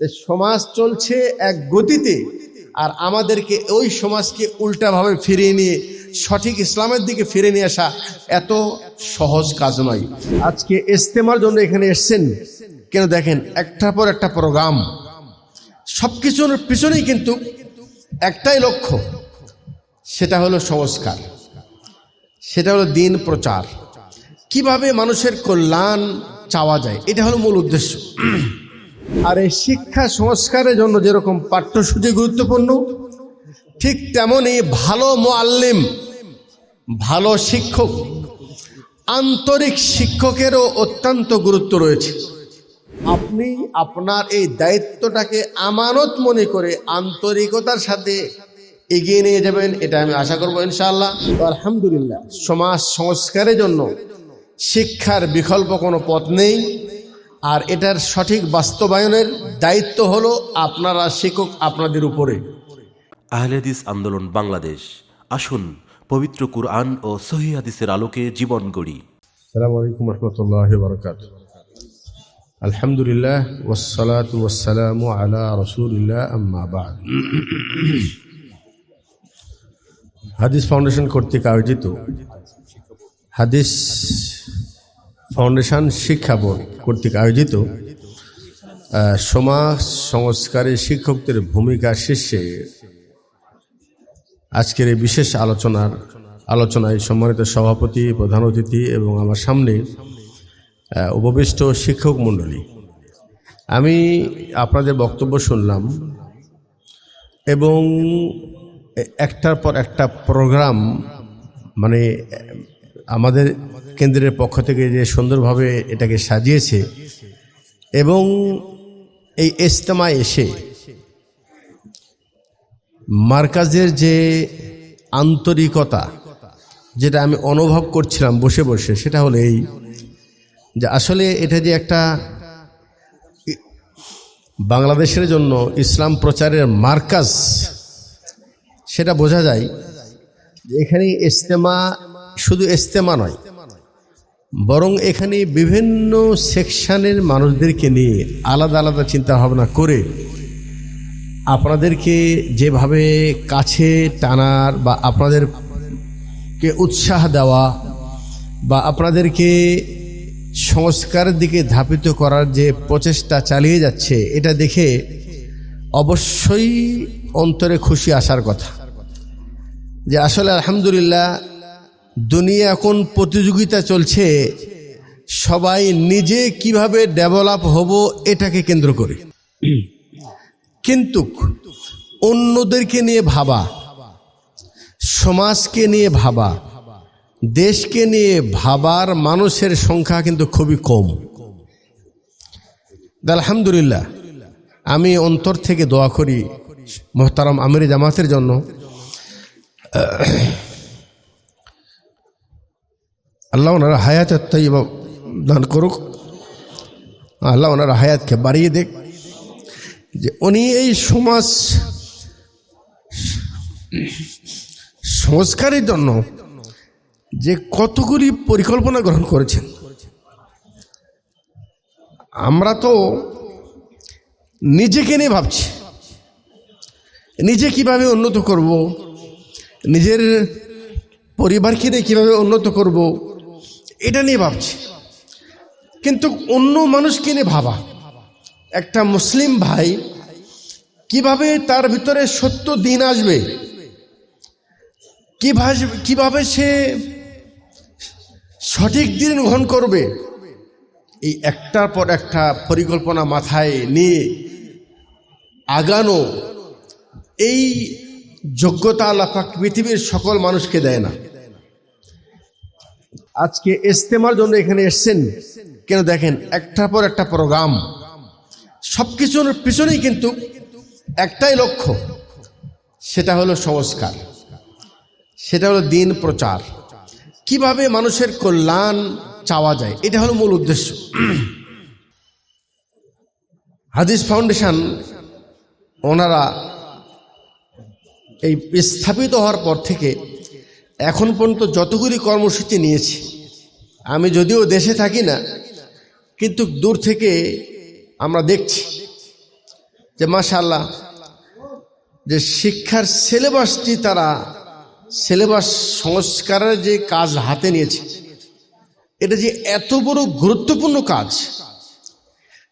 সমাজ চলছে এক গতিতে আর আমাদেরকে ওই সমাজকে উল্টাভাবে ফিরিয়ে নিয়ে, সঠিক ইসলামের দিকে ফিরে নিয়ে আসা এত সহজ কাজ নয়। আজকে ইস্তেমার জন্য এখানে এসছেন। কেন দেখেন, একটার পর একটা প্রোগ্রাম। সব কিছুর পিছনেই কিন্তু একটাই লক্ষ্য, সেটা হলো সংস্কার। সেটা হলো দিন প্রচার। কীভাবে মানুষের কল্যাণ চাওয়া যায়, এটা হলো মূল উদ্দেশ্য। আর এই শিক্ষা সংস্কারের জন্য যেরকম পাঠ্যসূচি গুরুত্বপূর্ণ, ঠিক তেমনই ভালো মোয়াল্লিম, ভালো শিক্ষক, আন্তরিক শিক্ষকেরও অত্যন্ত গুরুত্ব রয়েছে। আপনি আপনার এই দায়িত্বটাকে আমানত মনে করে আন্তরিকতার সাথে এগিয়ে নিয়ে যাবেন, এটা আমি আশা করব ইনশাআল্লাহ। আলহামদুলিল্লাহ, সমাজ সংস্কারের জন্য শিক্ষার বিকল্প কোনো পথ নেই। আর এটার সঠিক বাস্তবায়নের দায়িত্ব হলো আপনারা শিক্ষক আপনাদের উপরে। আহলেদিস আন্দোলন বাংলাদেশ। আসুন পবিত্র কুরআন ও সহি হাদিসের আলোকে জীবন গড়ি। সালাম আলাইকুম রহমতুল্লাহ বরকাত আলহামদুলিল্লাহ ওসালাত ওয়াসালাম আলা রসুলিল্লাহ আম্মা বাদ। হাদিস ফাউন্ডেশন কর্তৃক আয়োজিত হাদিস ফাউন্ডেশন শিক্ষা বোর্ড কর্তৃক আয়োজিত সমাজ সংস্কারে শিক্ষকদের ভূমিকা শীর্ষে আজকের এই বিশেষ আলোচনার, আলোচনায় সম্মানিত সভাপতি, প্রধান অতিথি এবং আমার সামনে উপবিষ্ট শিক্ষক মণ্ডলী। আমি আপনাদের বক্তব্য শুনলাম এবং একটার পর একটা প্রোগ্রাম মানে আমাদের কেন্দ্রের পক্ষ থেকে যে সুন্দরভাবে এটাকে সাজিয়েছে এবং এই ইস্তেমায় এসে মার্কাজের যে আন্তরিকতা যেটা আমি অনুভব করছিলাম বসে বসে, সেটা হলো এই যে আসলে এটা যে একটা বাংলাদেশের জন্য ইসলাম প্রচারের মার্কাজ, সেটা বোঝা যায় এখানে ইস্তেমা শুধু ইস্তেমা নয়, বরং এখানে বিভিন্ন সেকশানের মানুষদেরকে নিয়ে আলাদা আলাদা চিন্তা ভাবনা করে আপনাদেরকে যেভাবে কাছে টানার বা আপনাদেরকে উৎসাহ দেওয়া বা আপনাদেরকে সংস্কারের দিকে ধাপিত করার যে প্রচেষ্টা চালিয়ে যাচ্ছে, এটা দেখে অবশ্যই অন্তরে খুশি আসার কথা। যে আসলে আলহামদুলিল্লাহ দুনিয়া এখন প্রতিযোগিতা চলছে। সবাই নিজে কীভাবে ডেভেলপ হব এটাকে কেন্দ্র করে। কিন্তু অন্যদেরকে নিয়ে ভাবা, সমাজকে নিয়ে ভাবা, দেশকে নিয়ে ভাবার মানুষের সংখ্যা কিন্তু খুবই কম। আলহামদুলিল্লাহ, আমি অন্তর থেকে দোয়া করি মোহতারাম আমির জামাতের জন্য। আল্লাহ ওনারা হায়াত তৈবা দান করুক। আল্লাহ ওনারা হায়াতকে বাড়িয়ে দেখ যে উনি এই সমাজ সংস্কারের জন্য যে কতগুলি পরিকল্পনা গ্রহণ করেছেন। আমরা তো নিজেকে নিয়ে ভাবছি। নিজে কীভাবে উন্নত করব? নিজের পরিবারকে নিয়ে কীভাবে উন্নত করব? এটা নিয়ে ভাবছি। কিন্তু অন্য মানুষকে নিয়ে ভাবা। একটা মুসলিম ভাই কীভাবে তার ভিতরে সত্য দিন আসবে? কীভাবে কীভাবে সে সঠিক দিন গ্রহণ করবে? এই একটার পর একটা পরিকল্পনা মাথায় নিয়ে আগানো এই যোগ্যতা আল্লাপাক পৃথিবীর সকল মানুষকে দেয় না। আজকে ইস্তেমার জন্য এখানে এসছেন। কেন দেখেন, একটার পর একটা প্রোগ্রাম। সব কিছুর পিছনেই কিন্তু একটাই লক্ষ্য। সেটা হলো সংস্কার। সেটা হলো দিন প্রচার। কীভাবে মানুষের কল্যাণ চাওয়া যায়, এটা হলো মূল উদ্দেশ্য। হাদিস ফাউন্ডেশন ওনারা এই স্থাপিত হওয়ার পর থেকে এখন পর্যন্ত যতগুলি কর্মসূচি নিয়েছে আমি যদিও দেশে থাকি না, কিন্তু দূর থেকে আমরা দেখছি যে মাশাল্লাহ যে শিক্ষার সিলেবাসটি তারা, সিলেবাস সংস্কারের যে কাজ হাতে নিয়েছে, এটা যে এত বড় গুরুত্বপূর্ণ কাজ,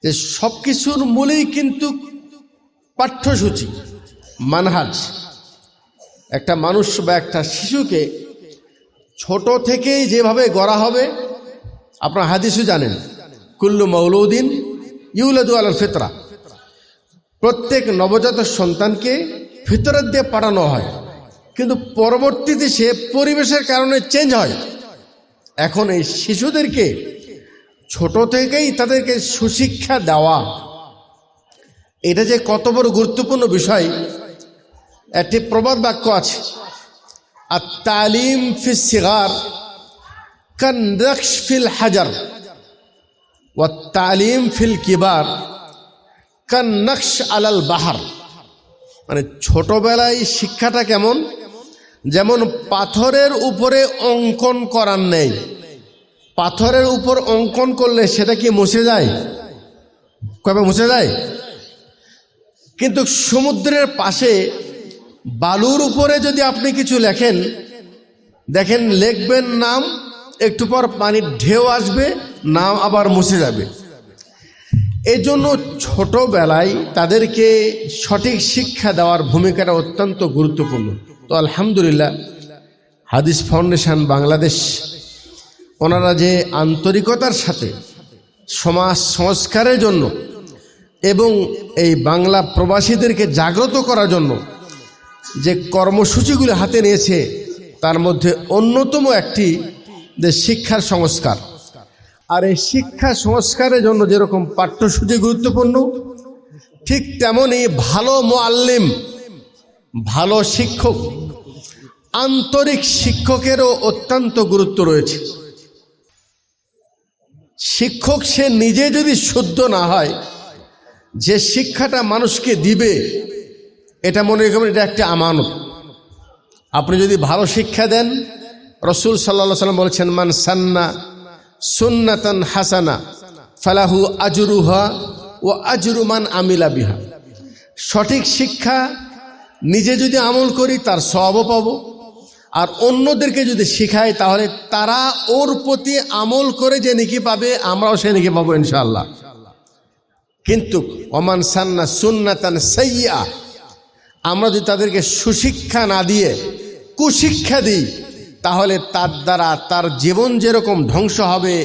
যে সব কিছুর মূলেই কিন্তু পাঠ্যসূচি, মানহাজ। একটা মানুষ বা একটা শিশুকে ছোট থেকেই যেভাবে গড়া হবে আপনার হাদিসও জানেন, কুল্লু মৌলউদ্দিন ইউলাদু আল ফিতরা। প্রত্যেক নবজাত সন্তানকে ফিতরত দিয়ে পাঠানো হয়, কিন্তু পরবর্তীতে সে পরিবেশের কারণে চেঞ্জ হয়। এখন এই শিশুদেরকে, ছোট থেকেই তাদেরকে সুশিক্ষা দেওয়া, এটা যে কত বড় গুরুত্বপূর্ণ বিষয়, একটি প্রবাদ বাক্য আছে আর তালিম ফি সিগার কান ফিল হাজার ও তালিম ফিল কিবার কান নকশ আলাল বাহার। মানে ছোটবেলায় শিক্ষাটা কেমন? যেমন পাথরের উপরে অঙ্কন করার নেই। পাথরের উপর অঙ্কন করলে সেটা কি মুছে যায়? কবে মুছে যায়? কিন্তু সমুদ্রের পাশে বালুর উপরে যদি আপনি কিছু লেখেন, দেখেন, লিখবেন নাম একটু পর পানির ঢেউ আসবে, নাম আবার মুছে যাবে। এই জন্য ছোটবেলায় তাদেরকে সঠিক শিক্ষা দেওয়ার ভূমিকাটা অত্যন্ত গুরুত্বপূর্ণ। তো আলহামদুলিল্লাহ, হাদিস ফাউন্ডেশন বাংলাদেশ, ওনারা যে আন্তরিকতার সাথে সমাজ সংস্কারের জন্য এবং এই বাংলা প্রবাসীদেরকে জাগ্রত করার জন্য যে কর্মসূচিগুলি হাতে নিয়েছে, তার মধ্যে অন্যতম একটি যে শিক্ষার সংস্কার। আর এই শিক্ষা সংস্কারের জন্য যেরকম পাঠ্যসূচি গুরুত্বপূর্ণ, ঠিক তেমনই ভালো মোয়াল্লিম, ভালো শিক্ষক, আন্তরিক শিক্ষকেরও অত্যন্ত গুরুত্ব রয়েছে। শিক্ষক সে নিজে যদি শুদ্ধ না হয়, যে শিক্ষাটা মানুষকে দিবে, এটা মনে করবেন এটা একটা আমানত। আপনি যদি ভালো শিক্ষা দেন রসুল সাল্লা সাল্লাম বলেছেন, মান সান্না সুন্নাতান হাসানা, ফালাহু আজরুহা ও আজরুমান আমিলা বিহা। সঠিক শিক্ষা নিজে যদি আমল করি, তার সবও পাবো। আর অন্যদেরকে যদি শিখাই, তাহলে তারা ওর প্রতি আমল করে যে নিকি পাবে, আমরাও সে নিকি পাবো ইনশাল্লাহ কিন্তু অমান সান্না সুন্নাতান সাইয়া আমরা যদি তাদেরকে সুশিক্ষা না দিয়ে, কুশিক্ষা দিই তাহলে তার দ্বারা তার জীবন যেরকম ধ্বংস হবে,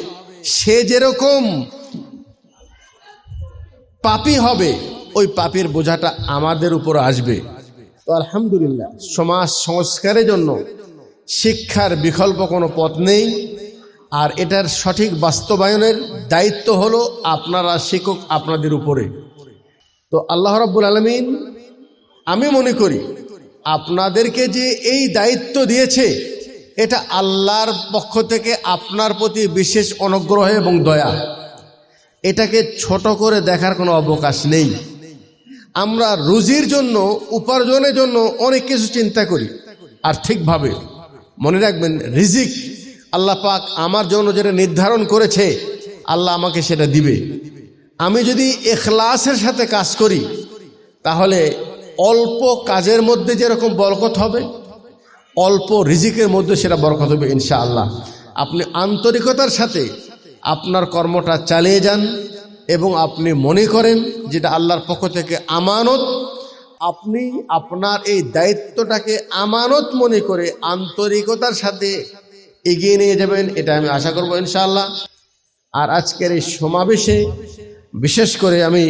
সে যেরকম পাপি হবে, ওই পাপের বোঝাটা আমাদের উপর আসবে। তো আলহামদুলিল্লাহ, সমাজ সংস্কারের জন্য শিক্ষার বিকল্প কোনো পথ নেই। আর এটার সঠিক বাস্তবায়নের দায়িত্ব হলো আপনারা শিক্ষক আপনাদের উপরে। তো আল্লাহ রাব্বুল আলমিন, আমি মনে করি আপনাদেরকে যে এই দায়িত্ব দিয়েছে এটা আল্লাহর পক্ষ থেকে আপনার প্রতি বিশেষ অনুগ্রহ এবং দয়া। এটাকে ছোট করে দেখার কোনো অবকাশ নেই। আমরা রুজির জন্য, উপার্জনের জন্য অনেক কিছু চিন্তা করি। আর্থিকভাবে মনে রাখবেন, রিজিক আল্লাহ পাক আমার জন্য যেটা নির্ধারণ করেছে, আল্লাহ আমাকে সেটা দিবে। আমি যদি এখলাসের সাথে কাজ করি, তাহলে অল্প কাজের মধ্যে যেরকম বরকত হবে অল্প রিজিকের মধ্যে সেটা বরকত হবে ইনশাআল্লাহ। আপনি আন্তরিকতার সাথে আপনার কর্মটা চালিয়ে যান এবং আপনি মনে করেন যেটা আল্লাহর পক্ষ থেকে আমানত, আপনি আপনার এই দায়িত্বটাকে আমানত মনে করে আন্তরিকতার সাথে এগিয়ে নিয়ে যাবেন, এটা আমি আশা করব ইনশাআল্লাহ। আর আজকের এই সমাবেশে বিশেষ করে আমি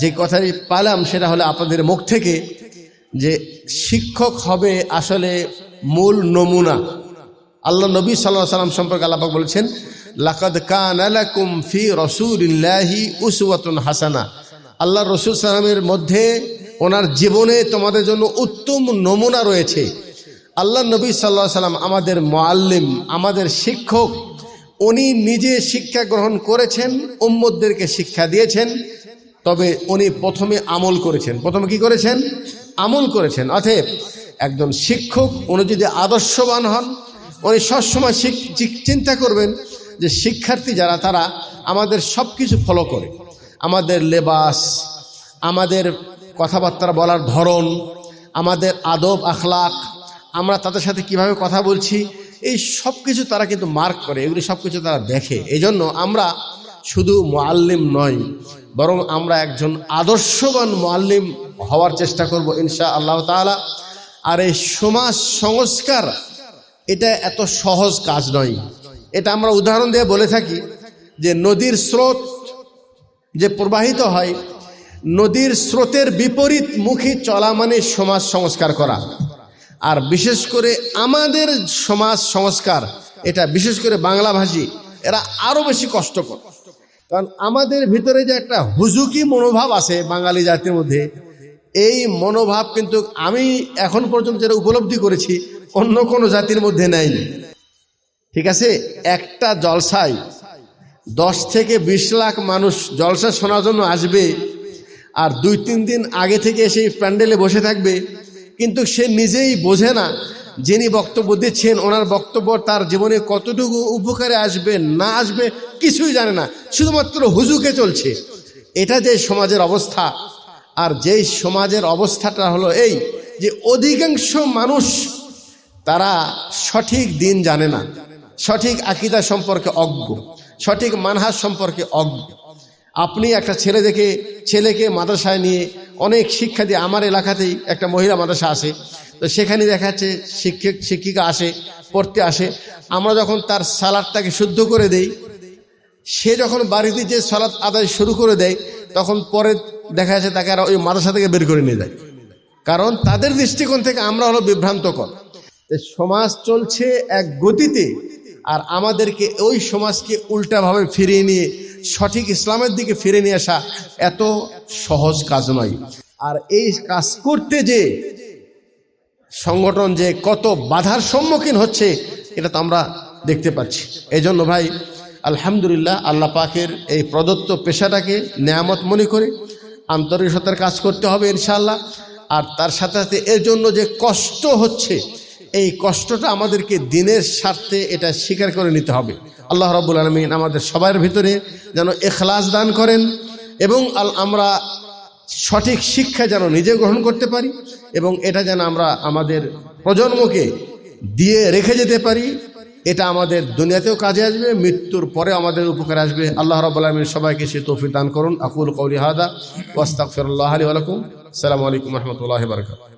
যে কথাটি পালাম সেটা হলো আপনাদের মুখ থেকে যে শিক্ষক হবে আসলে মূল নমুনা। আল্লাহ নবী সাল্লাহ সাল্লাম সম্পর্কে আল্লাপাক বলেছেন, লাকাদ কান আলাকুম ফি রসুলিল্লাহি উসওয়াতুন হাসানা। আল্লাহ রসুল সাল্লামের মধ্যে ওনার জীবনে তোমাদের জন্য উত্তম নমুনা রয়েছে। আল্লাহ নবী সাল্লাহ সাল্লাম আমাদের মোয়াল্লিম আমাদের শিক্ষক, উনি নিজে শিক্ষা গ্রহণ করেছেন উম্মদদেরকে শিক্ষা দিয়েছেন, তবে উনি প্রথমে আমল করেছেন। প্রথমে কি করেছেন? আমল করেছেন। অতএব একজন শিক্ষক, উনি যদি আদর্শবান হন, উনি সবসময় চিন্তা করবেন যে শিক্ষার্থী যারা, তারা আমাদের সব কিছু ফলো করে। আমাদের লেবাস, আমাদের কথাবার্তা বলার ধরন, আমাদের আদব আখলাক আমরা তাদের সাথে কীভাবে কথা বলছি, এই সব কিছু তারা কিন্তু মার্ক করে, এগুলি সব কিছু তারা দেখে। এই জন্য আমরা শুধু মোয়াল্লিম নয় বরং আমরা একজন আদর্শবান মোয়াল্লিম হওয়ার চেষ্টা করব ইনশা আল্লাহ তাআলা। আর এই সমাজ সংস্কার, এটা এত সহজ কাজ নয়। এটা আমরা উদাহরণ দিয়ে বলে থাকি যে নদীর স্রোত যে প্রবাহিত হয়, নদীর স্রোতের বিপরীত মুখী চলা মানে সমাজ সংস্কার করা। আর বিশেষ করে আমাদের সমাজ সংস্কার, এটা বিশেষ করে বাংলাভাষী, এরা আরও বেশি কষ্টকর। কারণ আমাদের ভিতরে যে একটা হুজুকি মনোভাব আছে বাঙালি জাতির মধ্যে এই মনোভাব কিন্তু আমি এখন পর্যন্ত যেটা উপলব্ধি করেছি, অন্য কোনো জাতির মধ্যে নাই। ঠিক আছে? একটা জলসায় দশ থেকে বিশ লাখ মানুষ জলসা শোনার জন্য আসবে আর দুই, তিন দিন আগে থেকে সেই প্যান্ডেলে বসে থাকবে। কিন্তু সে নিজেই বোঝে না যিনি বক্তব্য দিচ্ছেন, ওনার বক্তব্য তার জীবনে কতটুকু উপকারে আসবে, না আসবে, কিছুই জানে না। শুধুমাত্র হুজুকে চলছে। এটা যে সমাজের অবস্থা আর যেই সমাজের অবস্থাটা হলো এই, যে অধিকাংশ মানুষ তারা সঠিক দিন জানে না, সঠিক আকিদা সম্পর্কে অজ্ঞ, সঠিক মানহাজ সম্পর্কে অজ্ঞ। আপনি একটা ছেলে দেখে, ছেলেকে মাদ্রাসায় নিয়ে অনেক শিক্ষা দিয়ে, আমার এলাকাতেই একটা মহিলা মাদ্রাসা আসে তো সেখানে দেখা যাচ্ছে শিক্ষক, শিক্ষিকা আসে, পড়তে আসে। আমরা যখন তার সালাদটাকে শুদ্ধ করে দেই, সে যখন বাড়িতে যে সালাদ আদায় শুরু করে দেয়, তখন পরে দেখা যাচ্ছে তাকে আর ওই মাদ্রাসা থেকে বের করে নিয়ে যায়। কারণ তাদের দৃষ্টিকোণ থেকে আমরা হলো বিভ্রান্তকর। সমাজ চলছে এক গতিতে, আর আমাদেরকে ওই সমাজকে উল্টাভাবে ফিরিয়ে নিয়ে, সঠিক ইসলামের দিকে ফিরে নিয়ে আসা এত সহজ কাজ নয়। আর এই কাজ করতে যে সংগঠন যে কত বাধার সম্মুখীন হচ্ছে, এটা তো আমরা দেখতে পাচ্ছি। এই জন্য ভাই, আলহামদুলিল্লাহ আল্লাহ পাকের এই প্রদত্ত পেশাটাকে নেয়ামত মনে করে আন্তরিকতার কাজ করতে হবে ইনশাল্লাহ আর তার সাথে সাথে এর জন্য যে কষ্ট হচ্ছে, এই কষ্টটা আমাদেরকে দিনের স্বার্থে এটা স্বীকার করে নিতে হবে। আল্লাহ রাবুল আলমিন আমাদের সবার ভিতরে যেন এখলাস দান করেন এবং আমরা সঠিক শিক্ষা যেন নিজে গ্রহণ করতে পারি এবং এটা যেন আমরা আমাদের প্রজন্মকে দিয়ে রেখে যেতে পারি। এটা আমাদের দুনিয়াতেও কাজে আসবে, মৃত্যুর পরে আমাদের উপকার আসবে। আল্লাহ রব আলমিন সবাইকে সে তৌফিক দান করুন। আকুল কৌলি হাদা ওয়াস্তাক ফিরুল্লাহ আলী আলকুম সালামু আলাইকুম রহমতুল্লাহ বারকাত